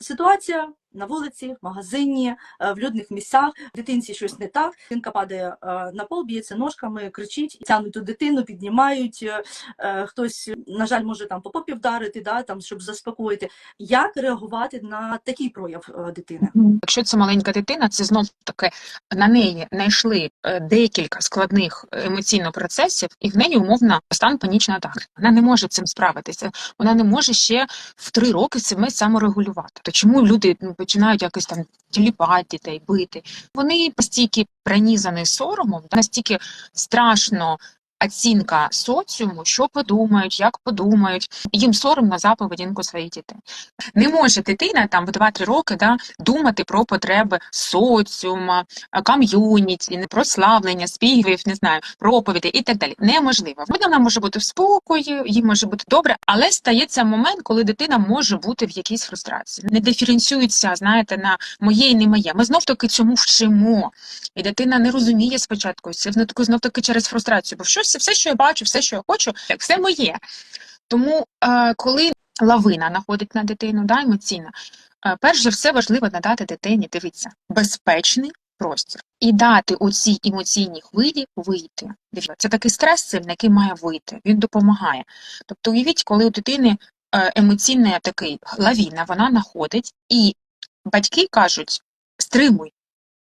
ситуація на вулиці, в магазині, е, в людних місцях, дитинці щось не так. Дитинка падає е, на пол, б'ється ножками, кричить, тягнуть ту дитину, піднімають. е, Хтось, на жаль, може там по попі вдарити, да, там, щоб заспокоїти. Як реагувати на такий прояв дитини? Якщо це маленька дитина, це знов таки на неї знайшли декілька складних емоційних процесів, і в неї умовно стан панічної атаки. Вона не може цим справитися. Вона не може ще в три роки себе саморегулювати. То чому люди ну, починають якось там тіліпати дітей, бити? Вони постійки пронізані соромом, настільки страшно. Оцінка соціуму, що подумають, як подумають, їм соромно за поведінку своїх дітей. Не може дитина там в 2-3 роки да, думати про потреби соціума, а, ком'юніті, прославлення, співів, не знаю, проповідей і так далі. Неможливо. Вона може бути в спокої, їй може бути добре, але стається момент, коли дитина може бути в якійсь фрустрації. Не диференціюється, знаєте, на моє і не моє. Ми знов таки цьому вчимо. І дитина не розуміє спочатку. Це знов таки через фрустрацію. Бо щось, все, що я бачу, все, що я хочу, все моє. Тому, е, коли лавина находить на дитину, да, емоційна, е, перш за все важливо надати дитині, дивіться, безпечний простір і дати у цій емоційній хвилі вийти. Дивіться, це такий стрес сильний, який має вийти, він допомагає. Тобто, уявіть, коли у дитини е, емоційна такий лавіна, вона находить, і батьки кажуть: стримуй.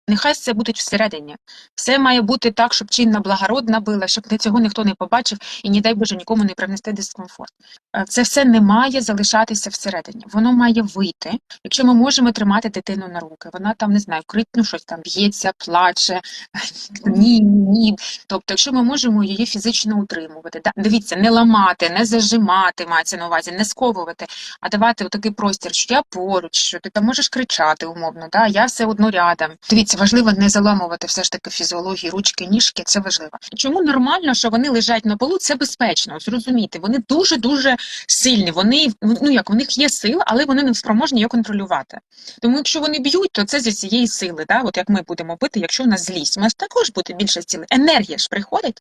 Нехай все буде всередині. Все має бути так, щоб чинна благородна била, щоб цього ніхто не побачив і, не дай Боже, нікому не принести дискомфорт. Е, Це все не має залишатися всередині. Воно має вийти. Якщо ми можемо тримати дитину на руки, вона там не знаю, крить, ну щось там б'ється, плаче, ні, ні. Тобто, якщо ми можемо її фізично утримувати, дивіться, не ламати, не зажимати, мається на увазі, не сковувати, а давати такий простір, що я поруч, що ти там можеш кричати умовно, да, я все одно рядом. Дивіться, важливо не заламувати все ж таки фізіології, ручки, ніжки, це важливо. Чому нормально, що вони лежать на полу? Це безпечно. Зрозумійте, вони дуже дуже сильні. Вони ну як у них є сила, але вони не спроможні її контролювати. Тому, якщо вони б'ють, то це зі цієї сили. Да? От як ми будемо бити, якщо у нас злість, у нас також буде більше сили. Енергія ж приходить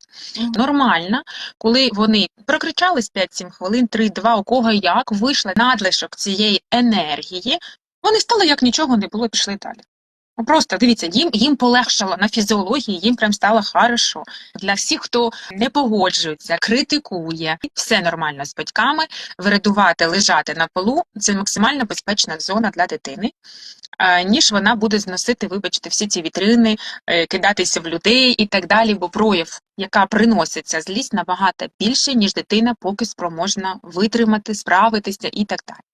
нормально, коли вони прокричались 5-7 хвилин, 3-2, у кого як вийшли надлишок цієї енергії, вони стали як нічого не було, пішли далі. Ну, Просто дивіться, їм їм полегшало на фізіології, їм прям стало хорошо. Для всіх, хто не погоджується, критикує, все нормально з батьками. Виридувати, лежати на полу це максимально безпечна зона для дитини, е, ніж вона буде зносити, вибачте, всі ці вітрини, е, кидатися в людей і так далі. Бо прояв, яка приноситься злість, набагато більше, ніж дитина поки спроможна витримати, справитися і так далі.